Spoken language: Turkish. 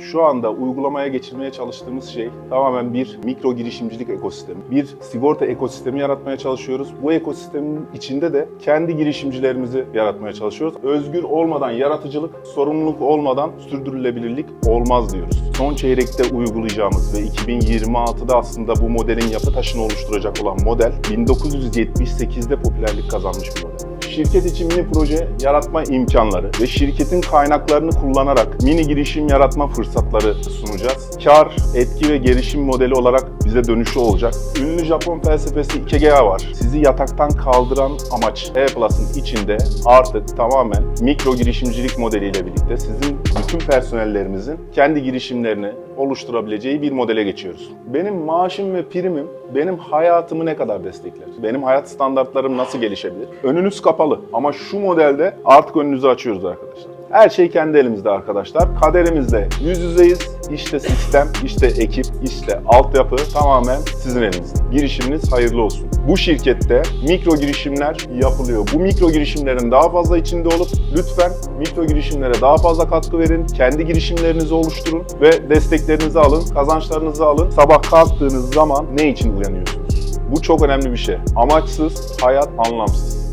Şu anda uygulamaya geçirmeye çalıştığımız şey tamamen bir mikro girişimcilik ekosistemi. Bir sigorta ekosistemi yaratmaya çalışıyoruz. Bu ekosistemin içinde de kendi girişimcilerimizi yaratmaya çalışıyoruz. Özgür olmadan yaratıcılık, sorumluluk olmadan sürdürülebilirlik olmaz diyoruz. Son çeyrekte uygulayacağımız ve 2026'da aslında bu modelin yapı taşını oluşturacak olan model 1978'de popülerlik kazanmış bir model. Şirket için mini proje yaratma imkanları ve şirketin kaynaklarını kullanarak mini girişim yaratma fırsatları sunacağız. Kar, etki ve gelişim modeli olarak bize dönüşü olacak. Ünlü Japon felsefesi Ikegai var. Sizi yataktan kaldıran amaç E-Plus'ın içinde artık tamamen mikro girişimcilik modeliyle birlikte sizin bütün personellerimizin kendi girişimlerini oluşturabileceği bir modele geçiyoruz. Benim maaşım ve primim benim hayatımı ne kadar destekler? Benim hayat standartlarım nasıl gelişebilir? Önünüz kapalı ama şu modelde artık önünüzü açıyoruz arkadaşlar. Her şey kendi elimizde arkadaşlar. Kaderimizle yüz yüzeyiz. İşte sistem, işte ekip, işte altyapı tamamen sizin elinizde. Girişiminiz hayırlı olsun. Bu şirkette mikro girişimler yapılıyor. Bu mikro girişimlerin daha fazla içinde olup lütfen mikro girişimlere daha fazla katkı verin. Kendi girişimlerinizi oluşturun ve desteklerinizi alın, kazançlarınızı alın. Sabah kalktığınız zaman ne için uyanıyorsunuz? Bu çok önemli bir şey. Amaçsız hayat anlamsız.